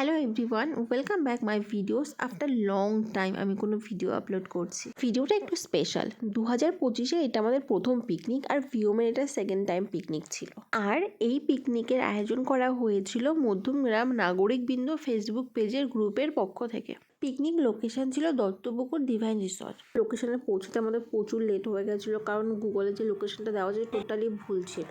Hello everyone welcome back my videos after long time আমি কোনো video upload করছি। ভিডিওটা একটু স্পেশাল দু হাজার পঁচিশে এটা আমাদের প্রথম পিকনিক আর ভিওমের এটা সেকেন্ড টাইম পিকনিক ছিল। আর এই পিকনিকের আয়োজন করা হয়েছিল মধ্যমগ্রাম নাগরিকবৃন্দ ফেসবুক পেজের গ্রুপের পক্ষ থেকে। পিকনিক লোকেশন ছিল দত্তপুকুর ডিভাইন রিসর্ট লোকেশনে পৌঁছতে আমাদের প্রচুর লেট হয়ে গেছিল কারণ গুগলে যে লোকেশনটা দেওয়া যায় টোটালি ভুল ছিল।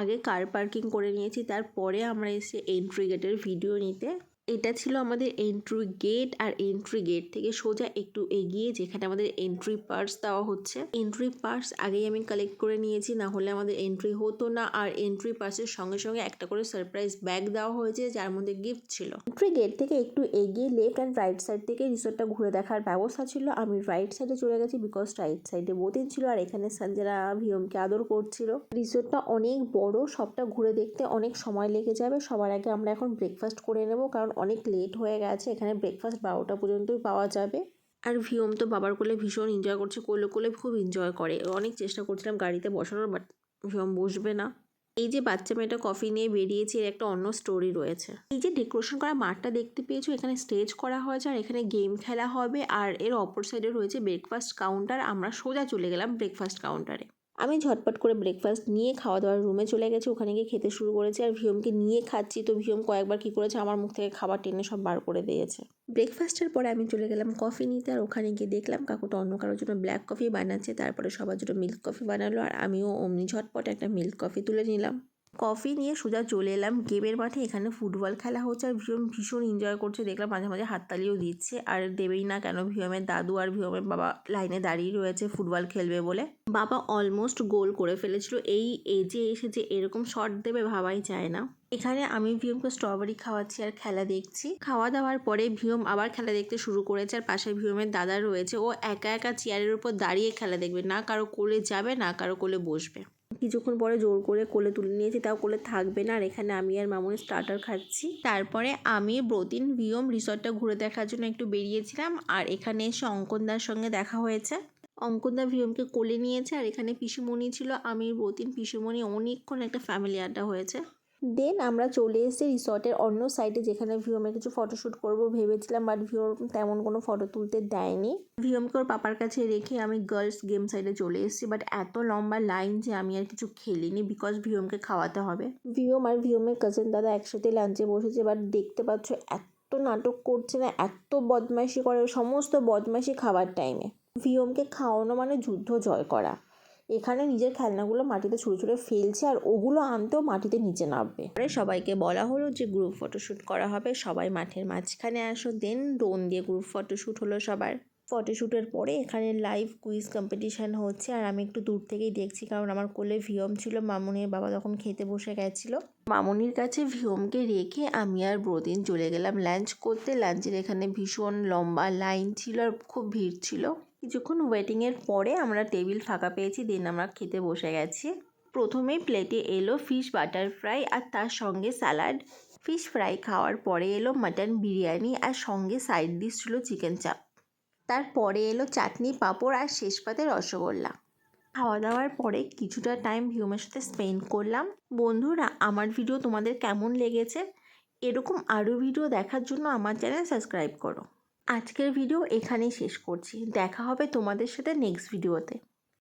আগে কার পার্কিং করে নিয়েছি, তারপরে আমরা এসে এন্ট্রি গেটের ভিডিও নিতে এটা ছিল আমাদের এন্ট্রি গেট আর এন্ট্রি গেট থেকে সোজা একটু এগিয়ে যেখানে আমাদের এন্ট্রি পার্স দেওয়া হচ্ছে। এন্ট্রি পার্স আগেই আমি কালেক্ট করে নিয়েছি, না হলে আমাদের এন্ট্রি হতো না। আর এন্ট্রি পার্সের সঙ্গে সঙ্গে একটা করে সারপ্রাইজ ব্যাগ দেওয়া হয়েছে, যার মধ্যে গিফট ছিল। এন্ট্রি গেট থেকে একটু এগিয়ে লেফট অ্যান্ড রাইট সাইড থেকে রিসোর্টটা ঘুরে দেখার ব্যবস্থা ছিল। আমি রাইট সাইডে চলে গেছি বিকজ রাইট সাইডে বোটিং ছিল আর এখানে সঞ্জনা ভিয়মকে আদর করছিল। রিসোর্টটা অনেক বড়, সবটা ঘুরে দেখতে অনেক সময় লেগে যাবে। সবার আগে আমরা এখন ব্রেকফাস্ট করে নেব, কারণ অনেক লেট হয়ে গেছে, এখানে ব্রেকফাস্ট বারোটা পর্যন্তই পাওয়া যাবে। আর ভিওম তো বাবার কোলে ভীষণ এনজয় করছে, কোলে কোলে খুব এনজয় করে। অনেক চেষ্টা করছিলাম গাড়িতে বসানোর বাট ভিওম বসবে না। এই যে বাচ্চা মেয়েটা কফি নিয়ে বেরিয়েছে, এর একটা অন্য স্টোরি রয়েছে। এই যে ডেকোরেশন করা মাঠটা দেখতে পেয়েছ, এখানে স্টেজ করা হয়েছে, আর এখানে গেম খেলা হবে, আর এর অপর সাইডে রয়েছে ব্রেকফাস্ট কাউন্টার আমরা সোজা চলে গেলাম ব্রেকফাস্ট কাউন্টারে আমি ঝটপট করে ব্রেকফাস্ট নিয়ে খাওয়া দাওয়ার রুমে চলে গেছি। ওখানে গিয়ে খেতে শুরু করেছি আর ভিয়মকে নিয়ে খাচ্ছি। তো ভিয়ম কয়েকবার কী করেছে? আমার মুখ থেকে খাবার টেনে সব বার করে দিয়েছে। ব্রেকফাস্টের পরে আমি চলে গেলাম কফি নিতে আর ওখানে গিয়ে দেখলাম কাকুটা অন্য কারোর জন্য ব্ল্যাক কফি বানাচ্ছে। তারপরে সবার জন্য মিল্ক কফি বানালো আর আমিও অমনি ঝটপট একটা মিল্ক কফি তুলে নিলাম। কফি নিয়ে সোজা চলে এলাম। গেমের মাঠে এখানে ফুটবল খেলা হচ্ছে আর ভিয়ম ভীষণ এনজয় করছে। দেখলাম মাঝে মাঝে হাততালিও দিচ্ছে। আর দেবেই না কেন ভিয়মের দাদু আর ভিয়মের বাবা লাইনে দাঁড়িয়ে রয়েছে ফুটবল খেলবে বলে। বাবা অলমোস্ট গোল করে ফেলেছিল। এই এজে এসে যে এরকম শট দেবে ভাবাই যায় না। এখানে আমি ভিয়মকে স্ট্রবেরি খাওয়াচ্ছি আর খেলা দেখছি। খাওয়া দাওয়ার পরে ভিয়ম আবার খেলা দেখতে শুরু করেছে আর পাশে ভিয়মের দাদা রয়েছে। ও একা একা চেয়ারের উপর দাঁড়িয়ে খেলা দেখবে। না কারও কোলে যাবে, না কারও কোলে বসবে। কিছুক্ষণ পরে জোর করে কোলে তুলে নিয়েছি, তাও কোলে থাকবে না। আর এখানে আমি আর মামুন স্টার্টার খাচ্ছি। তারপরে আমি ব্রতিন ভিওম রিসর্টটা ঘুরে দেখার জন্য একটু বেরিয়েছিলাম। আর এখানে এসে অঙ্কনদার সঙ্গে দেখা হয়েছে। অঙ্কনদা ভিয়মকে কোলে নিয়েছে। আর এখানে পিসুমণি ছিল। আমি ব্রতিন পিসুমণি অনেকক্ষণ একটা ফ্যামিলি আড্ডা হয়েছে। দেন আমরা চলে এসেছি রিসর্টের অন্য সাইডে যেখানে ভিওমের কিছু ফটোশ্যুট করব ভেবেছিলাম বাট ভিওর তেমন কোনো ফটো তুলতে দেয়নি। ভিওমকে ওর পাপার কাছে রেখে আমি গার্লস গেম সাইডে চলে এসেছি বাট এত লম্বা লাইন যে আমি আর কিছু খেলিনি বিকজ ভিওমকে খাওয়াতে হবে। ভিওম আর ভিওমের কাজিন দাদা একসাথে লাঞ্চে বসেছে বাট দেখতে পাচ্ছ এত নাটক করছে না, এত বদমাইশি করে, সমস্ত বদমাইশি খাবার টাইমে ভিওমকে খাওয়ানো মানে যুদ্ধ জয় করা। এখানে নিজের খেলনাগুলো মাটিতে ছুঁড়ে ছুঁড়ে ফেলছে আর ওগুলো আনতেও মাটিতে নিচে নামবে। পরে সবাইকে বলা হলো যে গ্রুপ ফটোশ্যুট করা হবে। সবাই মাঠের মাঝখানে আসো দেন ড্রোন দিয়ে গ্রুপ ফটোশ্যুট হলো সবার। ফটোশ্যুটের পরে এখানে লাইভ কুইজ কম্পিটিশান হচ্ছে আর আমি একটু দূর থেকেই দেখছি কারণ আমার কোলে ভিয়ম ছিল। মামুনির বাবা তখন খেতে বসে গেছিল। মামুনির কাছে ভিয়মকে রেখে আমি আর ব্রদিন চলে গেলাম। লাঞ্চ করতে লাঞ্চের এখানে ভীষণ লম্বা লাইন ছিল আর খুব ভিড় ছিল। কিছুক্ষণ ওয়েটিংয়ের পরে আমরা টেবিল ফাঁকা পেয়েছি দেন আমরা খেতে বসে গেছি। প্রথমেই প্লেটে এলো ফিশ বাটার ফ্রাই আর তার সঙ্গে স্যালাড ফিশ ফ্রাই খাওয়ার পরে এলো মাটন বিরিয়ানি আর সঙ্গে সাইড ডিশ ছিল চিকেন চাপ তারপরে এলো চাটনি, পাঁপড় আর শেষ পাতে রসগোল্লা। খাওয়া দাওয়ার পরে কিছুটা টাইম ভিউমের সাথে স্পেন্ড করলাম। বন্ধুরা, আমার ভিডিও তোমাদের কেমন লেগেছে? এরকম আরও ভিডিও দেখার জন্য আমার চ্যানেল সাবস্ক্রাইব করো। আজকের ভিডিও এখানেই শেষ করছি। দেখা হবে তোমাদের সাথে নেক্সট ভিডিওতে